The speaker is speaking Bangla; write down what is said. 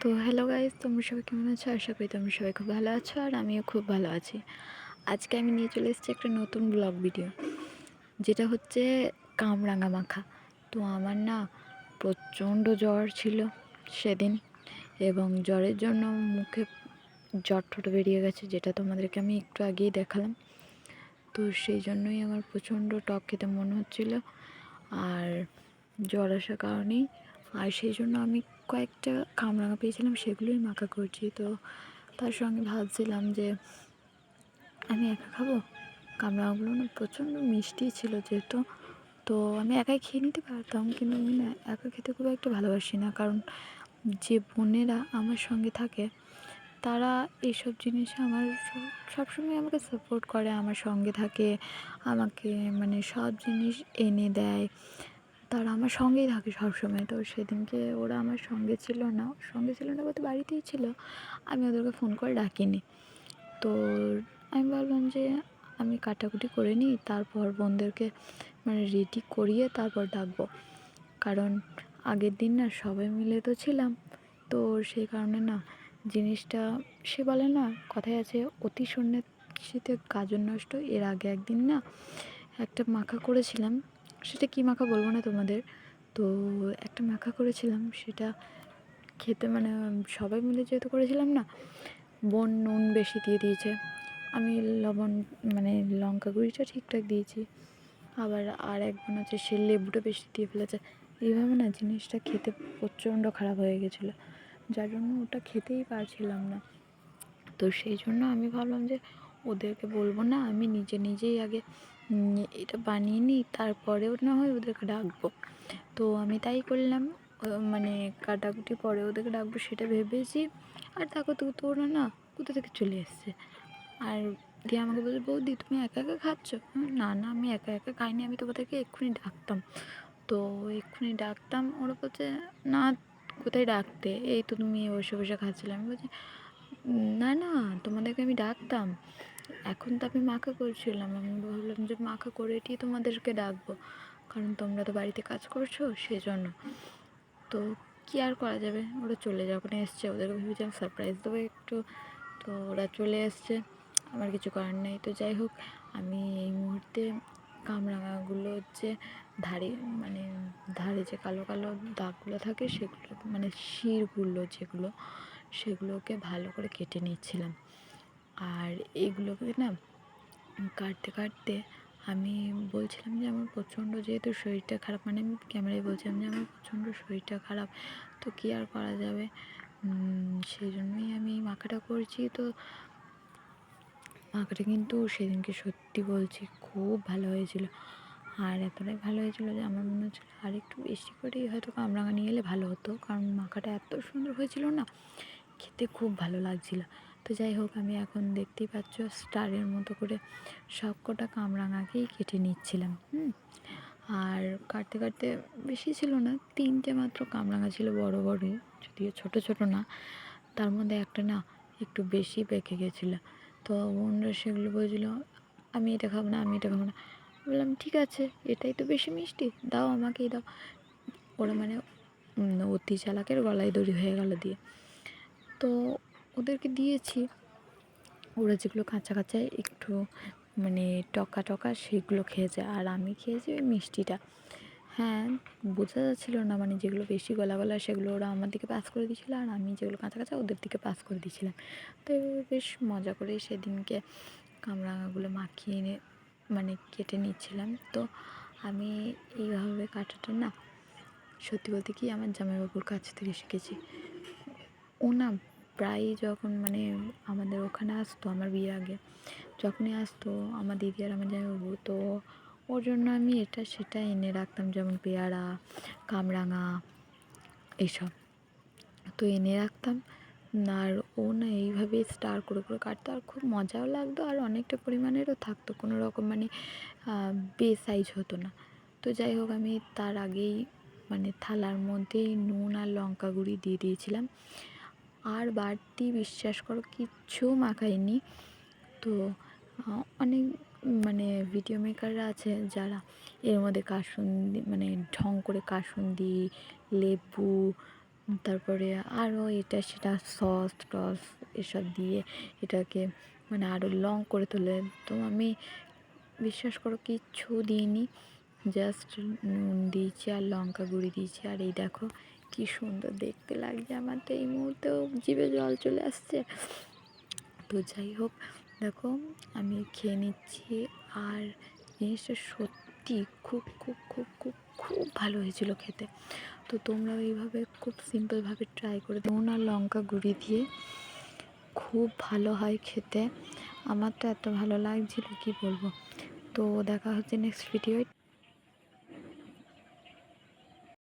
তো হ্যালো গাইজ তোমরা সবাই কেমন আছো? আশা করি তোমরা সবাই খুব ভালো আছো আর আমিও খুব ভালো আছি। আজকে আমি নিয়ে চলে এসেছি একটা নতুন ব্লগ ভিডিও যেটা হচ্ছে কামরাঙা মাখা। তো আমার না প্রচণ্ড জ্বর ছিল সেদিন এবং জ্বরের জন্য মুখে জ্বর ঠোঁট বেরিয়ে গেছে, যেটা তোমাদেরকে আমি একটু আগেই দেখালাম। তো সেই জন্যই আমার প্রচণ্ড টক খেতে মনে হচ্ছিল আর জ্বর আসার কারণেই। আর সেই জন্য আমি কয়েকটা কামরাঙা পেয়েছিলাম, সেগুলোই মাখা করছি। তো তার সঙ্গে ভাবছিলাম যে আমি একা খাব? কামরাঙাগুলো না প্রচণ্ড মিষ্টি ছিল যেহেতু। তো আমি একাই খেয়ে নিতে পারতাম, কিন্তু আমি না একা খেতে খুব একটা ভালোবাসি না। কারণ যে বোনেরা আমার সঙ্গে থাকে, তারা এইসব জিনিসে আমার সব- সবসময় আমাকে সাপোর্ট করে, আমার সঙ্গে থাকে, আমাকে মানে সব জিনিস এনে দেয়। তারা আমার সঙ্গেই থাকে সবসময়। তো সেদিনকে ওরা আমার সঙ্গে ছিল না। সঙ্গে ছিল না বলতে বাড়িতেই ছিল। আমি ওদেরকে ফোন করে ডাকিনি। তো আমি ভাবলাম যে আমি কাটাকুটি করে নিই, তারপর বোনদেরকে মানে রেডি করিয়ে তারপর ডাকবো। কারণ আগের দিন না সবাই মিলে তো ছিলাম। তো সেই কারণে না জিনিসটা সে বলে না, কথায় আছে, অতি সন্ন্যাসীতে গাজন নষ্ট। এর আগে একদিন না একটা মাখা করেছিলাম। সেটা কী মাখা বলব না তোমাদের? তো একটা মাখা করেছিলাম, সেটা খেতে মানে সবাই মিলে যেহেতু করেছিলাম না, বোন নুন বেশি দিয়ে দিয়েছে। আমি লবণ মানে লঙ্কা গুঁড়িটা ঠিকঠাক দিয়েছি। আবার আর এক বোন আছে, সে লেবুটা বেশি দিয়ে ফেলেছে। এইভাবে না জিনিসটা খেতে প্রচণ্ড খারাপ হয়ে গেছিল। যার জন্য ওটা খেতেই পারছিলাম না। তো সেই জন্য আমি ভাবলাম যে ওদেরকে বলব না, আমি নিজে নিজেই আগে এটা বানিয়ে নিই, তারপরেও না হয় ওদেরকে ডাকবো। তো আমি তাই করলাম মানে কাটাকুটি পরে ওদেরকে ডাকবো সেটা ভেবেছি। আর দেখো তো তোরা না কোথা থেকে চলে এসছে? আর দিয়ে আমাকে বলছে বৌদি, তুমি একা একা খাচ্ছ? না না, আমি একা একা খাইনি, আমি তোমাদেরকে এক্ষুনি ডাকতাম। তো এক্ষুনি ডাকতাম, ওরা বলছে, না, কোথায় ডাকতে? এই তো তুমি বসে বসে খাচ্ছিলে। আমি বলছি, না না, তোমাদেরকে আমি ডাকতাম। এখন তো আমি মাখা করছিলাম। আমি ভাবলাম যে মাখা করে এটি তোমাদেরকে ডাকবো। কারণ তোমরা তো বাড়িতে কাজ করছ, সেজন্য। তো কী আর করা যাবে? ওরা চলে যখন এসছে। ওদেরকে ভেবেছিলাম সারপ্রাইজ দেবো একটু। তো ওরা চলে এসছে। আমার কিছু করার নেই। তো যাই হোক, আমি এই মুহূর্তে কামরাঙাগুলো হচ্ছে ধারে মানে ধারে যে কালো কালো দাগগুলো থাকে, সেগুলো মানে শিরগুলো যেগুলো, সেগুলোকে ভালো করে কেটে নিচ্ছিলাম। আর এইগুলোকে না কাটতে কাটতে আমি বলছিলাম যে আমার প্রচণ্ড যেহেতু শরীরটা খারাপ মানে আমি ক্যামেরায় বলছিলাম যে আমার প্রচণ্ড শরীরটা খারাপ, তো কী আর করা যাবে? সেই জন্যই আমি মাখাটা করছি, তো মাখাটা কিন্তু সেদিনকে সত্যি বলছি খুব ভালো হয়েছিল। আর এতটাই ভালো হয়েছিল যে আমার মনে হচ্ছিল আর একটু বেশি করেই হয়তো কামরাঙা নিয়ে এলে ভালো হতো, কারণ মাখাটা এত সুন্দর হয়েছিল না, খেতে খুব ভালো লাগছিল। তো যাই হোক, আমি এখন দেখতেই পাচ্ছ স্টারের মতো করে সব কটা কামরাঙাকেই কেটে নিচ্ছিলাম, হুম? আর কাটতে কাটতে বেশি ছিল না, তিনটে মাত্র কামরাঙা ছিল বড় বড়ই, যদিও ছোট ছোট না। তার মধ্যে একটা না একটু বেশি পেকে গেছিল। তো বোনরা সেগুলো বলছিল, আমি এটা খাব না, আমি এটা খাব না। বললাম, ঠিক আছে, এটাই তো বেশি মিষ্টি, দাও আমাকেই দাও। ওরা মানে অতি চালাকের গলায় দড়ি হয়ে গেল দিয়ে। তো ওদেরকে দিয়েছি। ওরা যেগুলো কাঁচা কাঁচা একটু মানে টকা টকা সেগুলো খেয়েছে। আর আমি খেয়েছি ওই মিষ্টিটা। হ্যাঁ বোঝা যাচ্ছিল না মানে যেগুলো বেশি গলা গলা সেগুলো ওরা আমার দিকে পাস করে দিয়েছিলো আর আমি যেগুলো কাঁচা কাঁচা ওদের দিকে পাস করে দিয়েছিলাম। তো এভাবে বেশ মজা করে সেদিনকে কামরাঙাগুলো মাখিয়ে এনে মানে কেটে নিচ্ছিলাম। তো আমি এইভাবে কাটাটা না, সত্যি বলতে কি আমার জামাইবাবুর কাছ থেকে শিখেছি। ও না প্রায়ই যখন মানে আমাদের ওখানে আসতো, আমার বিয়ের আগে, যখনই আসতো আমার দিদি আর আমার জামাইবাবু তো ওর জন্য আমি এটা সেটা এনে রাখতাম, যেমন পেয়ারা, কামরাঙা এইসব। তো এনে রাখতাম, আর ও না এইভাবে স্টার করে করে কাটতো, আর খুব মজাও লাগতো, আর অনেকটা পরিমাণেরও থাকতো, কোনো রকম মানে বে সাইজ হতো না। তো যাই হোক, আমি তার আগেই মানে থালার মধ্যেই নুন আর লঙ্কা গুঁড়ি দিয়ে দিয়েছিলাম আর বাড়তি বিশ্বাস করো, কিচ্ছু মাখাইনি। তো অনেক মানে ভিডিও মেকাররা আছে যারা এর মধ্যে কাসুন্দি মানে ঢং করে কাসুন্দি, লেবু, তারপরে আরও এটা সেটা সস, টস এসব দিয়ে এটাকে মানে আরও লং করে তোলে। তো আমি বিশ্বাস করো কিচ্ছু দিইনি জাস্ট নুন দিয়েছি আর লঙ্কা গুঁড়ি দিয়েছি। আর এই দেখো কি সুন্দর দেখতে লাগছে আমার তো এই মুহূর্তেও জিভে জল চলে আসছে। তো যাই হোক, দেখো আমি খেয়ে নিচ্ছি আর জিনিসটা সত্যি খুব খুব খুব খুব খুব ভালো হয়েছিল খেতে। তো তোমরা এইভাবে খুব সিম্পলভাবে ট্রাই করে নুন আর লঙ্কা গুঁড়ি দিয়ে খুব ভালো হয় খেতে। আমার তো এত ভালো লাগছিল, কি বলব? তো দেখা হচ্ছে নেক্সট ভিডিও